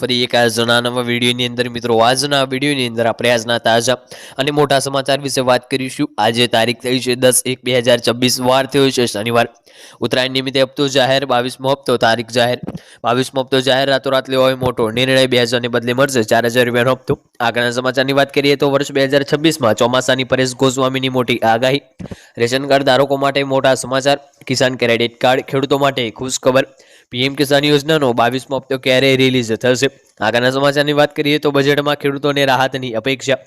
ફરી એક આજના નવા વિડીયોની અંદર મિત્રો, આજના વિડીયોની અંદર આપણે આજના તાજા અને મોટા સમાચાર વિશે વાત કરીશું. આજે તારીખ થઈ છે દસ એક બે હજાર છવ્વીસ, વાર થયો છે શનિવાર. ઉત્તરાયણ નિમિત્તે હપ્તો જાહેર, બાવીસમો હપ્તો તારીખ જાહેર. બાવીસમો હપ્તો જાહેર રાતોરાત લેવો હોય મોટો. નિર્ણય બે હજારને બદલે મળશે ચાર હજાર રૂપિયાનો હપ્તો. આગળના સમાચારની વાત કરીએ તો વર્ષ બે હજાર છવ્વીસમાં ચોમાસાની પરેશ ગોસ્વામીની મોટી આગાહી. રેશન કાર્ડ ધારકો માટે મોટા સમાચાર. કિસાન ક્રેડિટ કાર્ડ ખેડૂતો માટે ખુશ ખબર પીએમ કિસાન યોજનાનો બાવીસમો હપ્તો ક્યારે રિલીઝ થશે? આગળના સમાચારની વાત કરીએ તો બજેટમાં ખેડૂતોને રાહતની અપેક્ષા.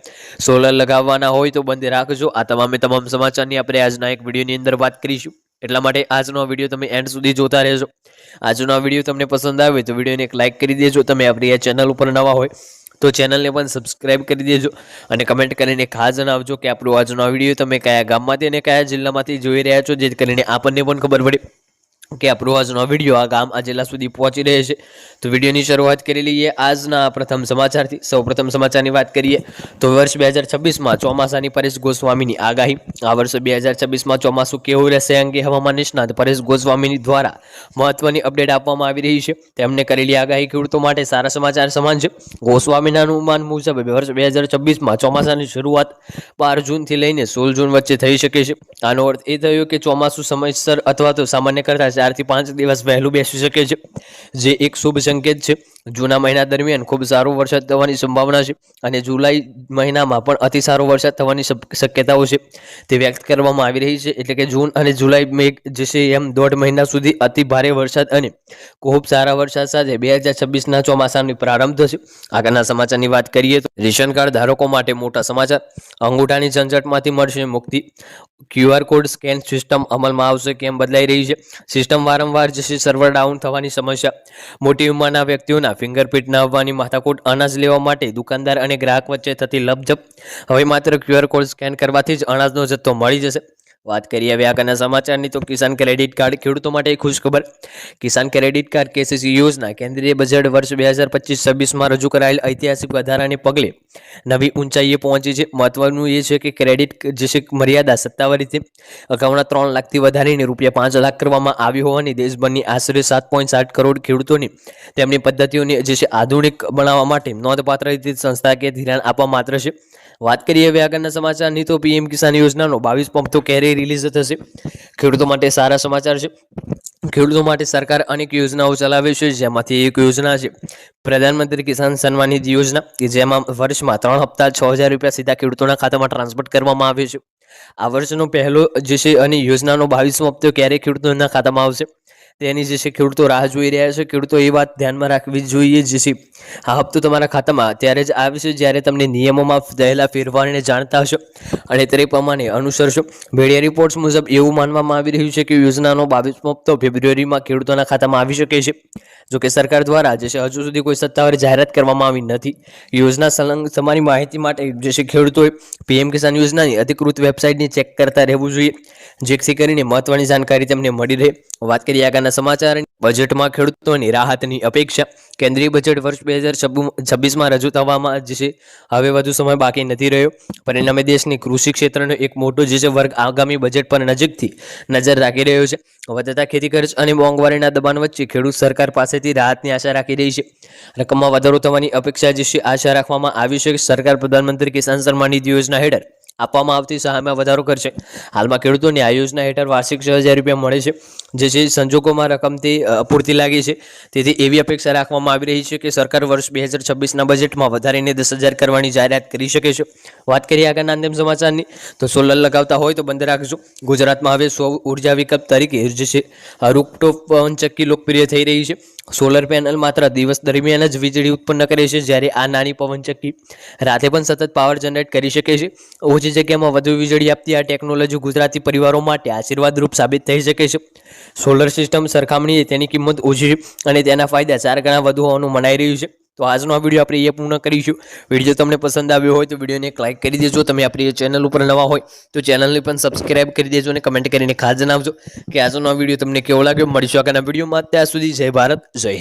સોલર લગાવવાના હોય તો બંધ રાખજો. આ તમામે તમામ સમાચારની આપણે આજના એક વિડીયોની અંદર વાત કરીશું. એટલા માટે આજનો વીડિયો તમે એન્ડ સુધી જોતા રહેજો. આજનો વીડિયો તમને પસંદ આવે તો વિડીયોને એક લાઇક કરી દેજો. તમે આપણી આ ચેનલ ઉપર નવા હોય તો ચેનલને પણ સબસ્ક્રાઇબ કરી દેજો અને કમેન્ટ કરીને ખાસ જણાવજો કે આપણો આજનો વીડિયો તમે કયા ગામમાંથી અને કયા જિલ્લામાંથી જોઈ રહ્યા છો, જેથી કરીને આપણને પણ ખબર પડે. કે આ પ્રવાસનો વીડિયો આ ગામ આ જિલ્લા સુધી પહોંચી રહે છે. તો વિડીયોની શરૂઆત કરી લઈએ આજના પ્રથમ સમાચારથી. સૌ પ્રથમ સમાચારની વાત કરીએ તો વર્ષ બે હજાર છવ્વીસમાં ચોમાસાની પરેશ ગોસ્વામીની આગાહી. આ વર્ષ બે હજાર છવ્વીસમાં ચોમાસું કેવું રહેશે અંગે હવામાન નિષ્ણાત પરેશ ગોસ્વામીની દ્વારા મહત્વની અપડેટ આપવામાં આવી રહી છે. તેમણે કરેલી આગાહી ખેડૂતો માટે સારા સમાચાર સમાન છે. ગોસ્વામીના અનુમાન મુજબ વર્ષ બે હજાર છવ્વીસમાં ચોમાસાની શરૂઆત બાર જૂનથી લઈને સોળ જૂન વચ્ચે થઈ શકે છે. આનો અર્થ એ થયો કે ચોમાસું સમયસર અથવા તો સામાન્ય કરતાં ચારથી પાંચ દિવસ વહેલું બેસી શકે છે. જે એક શુભ સંકેત છે. જૂના મહિના દરમિયાન ખૂબ સારો વરસાદ થવાની સંભાવના છે અને જુલાઈ મહિનામાં પણ અતિ સારો વરસાદ થવાની શક્યતાઓ છે. તે વ્યક્ત કરવામાં આવી રહી છે એટલે કે જૂન અને જુલાઈ મેઘ જે છે એમ દોઢ મહિના સુધી અતિ ભારે વરસાદ અને ખૂબ સારા વરસાદ સાથે બે હજાર છવ્વીસના ચોમાસાની પ્રારંભ થશે. આગળના સમાચારની વાત કરીએ તો રેશન કાર્ડ ધારકો માટે મોટા સમાચાર. અંગૂઠાની ઝંઝટમાંથી મળશે મુક્તિ. ક્યુઆર કોડ સ્કેન સિસ્ટમ અમલમાં આવશે કેમ બદલાઈ રહી છે? સિસ્ટમ વારંવાર જશે સર્વર ડાઉન થવાની સમસ્યા. મોટી ઉંમરના વ્યક્તિઓના ફિંગરપ્રિન્ટ ન આવવાની માથાકૂટ, અનાજ લેવા માટે દુકાનદાર અને ગ્રાહક વચ્ચે થતી લપઝપ. હવે માત્ર ક્યુઆર કોડ સ્કેન કરવાથી જ અનાજનો જથ્થો મળી જશે. વાત કરીએ આગળના સમાચારની, તો કિસાન ક્રેડિટ કાર્ડ ખેડૂતો માટે ખુશ ખબર. કિસાન ક્રેડિટ કાર્ડ કેસીસી યોજના કેન્દ્રીય બજેટ વર્ષ બે હજાર પચીસ છવ્વીસમાં રજૂ કરાયેલ ઐતિહાસિક વધારાને પગલે નવી ઊંચાઈએ પહોંચી છે. મહત્વનું એ છે કે ક્રેડિટ જે છે મર્યાદા સત્તાવાર રીતે અગાઉના ત્રણ લાખથી વધારીને રૂપિયા પાંચ લાખ કરવામાં આવી હોવાની દેશભરની આશરે સાત પોઈન્ટ સાત કરોડ ખેડૂતોની તેમની પદ્ધતિઓને જે છે આધુનિક બનાવવા માટે નોંધપાત્ર રીતે સંસ્થાકીય ધિરાણ આપવા માત્ર છે. વાત કરીએ હવે આગળના સમાચારની તો પીએમ કિસાન યોજનાનો બાવીસ પંપ તો ક્યારે રિલીઝ થશે. ખેડૂતો માટે સારા સમાચાર છે. ખેડૂતો માટે સરકાર અનેક યોજનાઓ ચલાવે છે, જેમાંથી એક યોજના છે, પ્રધાનમંત્રી કિસાન સન્માન નિધિ યોજના, કે જેમાં વર્ષમાં ત્રણ હપ્તા છ હજાર રૂપિયા સીધા ખેડૂતોના ખાતામાં ટ્રાન્સફર કરવામાં આવે છે. આ વર્ષનો પહેલો જે છે અને યોજનાનો બાવીસમો હપ્તો ક્યારે ખેડૂતોના ખાતામાં આવશે. તેની જે છે ખેડૂતો રાહ જોઈ રહ્યા છે. ખેડૂતો એ વાત ધ્યાનમાં રાખવી જોઈએ જે છે, આ હપ્તો તમારા ખાતામાં ત્યારે જ આવશે જ્યારે તમને નિયમોમાં થયેલા ફેરફારને જાણતા હશો. અને તે પ્રમાણે અનુસરશો. મીડિયા રિપોર્ટ્સ મુજબ એવું માનવામાં આવી રહ્યું છે કે યોજનાનો બાવીસમો હપ્તો ફેબ્રુઆરીમાં ખેડૂતોના ખાતામાં આવી શકે છે. જો કે સરકાર દ્વારા જે છે, હજુ સુધી કોઈ સત્તાવાર જાહેરાત કરવામાં આવી નથી. યોજના સંલગ્ન, તમારી માહિતી માટે જે છે, ખેડૂતોએ પીએમ કિસાન યોજનાની અધિકૃત વેબસાઇટને ચેક કરતા રહેવું જોઈએ. જેથી કરીને મહત્વની જાણકારી તેમને મળી રહે. વાત કરીએ આગળના સમાચાર બજેટમાં ખેડૂતોની રાહતની અપેક્ષા. કેન્દ્રીય બજેટ વર્ષ બે હજાર છવ્વીસમાં રજૂ થવામાં જે છે. હવે વધુ સમય બાકી નથી રહ્યો. પરિણામે દેશની કૃષિ ક્ષેત્રનો એક મોટો જે છે વર્ગ આગામી બજેટ પર નજીકથી નજર રાખી રહ્યો છે. વધતા ખેતી ખર્ચ અને મોંઘવારીના દબાણ વચ્ચે ખેડૂત સરકાર પાસેથી રાહતની આશા રાખી રહી છે. રકમમાં વધારો થવાની અપેક્ષા જે છે. આશા રાખવામાં આવી છે કે સરકાર પ્રધાનમંત્રી કિસાન સન્માન નિધિ યોજના હેઠળ આપવામાં આવતી સહાયમાં વધારો કરશે. હાલમાં ખેડૂતોને આ યોજના હેઠળ વાર્ષિક છ હજાર રૂપિયા મળે છે. જે છે સંજોગોમાં રકમ તે અપૂરતી લાગી છે. તેથી એવી અપેક્ષા રાખવામાં આવી રહી છે કે સરકાર વર્ષ બે હજાર છવ્વીસના બજેટમાં વધારીને દસ હજાર કરવાની જાહેરાત કરી શકે છે. વાત કરીએ આગળના અંતિમ સમાચારની, તો સોલર લગાવતા હોય તો બંધ રાખજો. ગુજરાતમાં હવે સૌ ઊર્જા વિકલ્પ તરીકે જે છે રૂપટોપ પવનચક્કી લોકપ્રિય થઈ રહી છે. સોલર પેનલ માત્ર દિવસ દરમિયાન જ વીજળી ઉત્પન્ન કરે છે, જ્યારે આ નાની પવનચક્કી રાતે પણ સતત પાવર જનરેટ કરી શકે છે. ઓછી જગ્યામાં વધુ વીજળી આપતી આ ટેકનોલોજી ગુજરાતી પરિવારો માટે આશીર્વાદરૂપ સાબિત થઈ શકે છે. સોલર સિસ્ટમ સરખામણીએ તેની કિંમત ઓછી અને તેના ફાયદા ચાર ગણા વધુ હોવાનું મનાઈ રહ્યું છે. તો આજનો આ વીડિયો આપણે એ પૂર્ણ કરીશું. વીડિયો તમને પસંદ આવ્યો હોય તો વિડીયોને એક લાઇક કરી દેજો. તમે આપણી ચેનલ ઉપર નવા હોય તો ચેનલને પણ સબસ્ક્રાઇબ કરી દેજો અને કમેન્ટ કરીને ખાસ જણાવજો કે આજનો આ વીડિયો તમને કેવો લાગ્યો. મળીશું આગળના વિડીયોમાં ત્યાં સુધી જય ભારત, જય.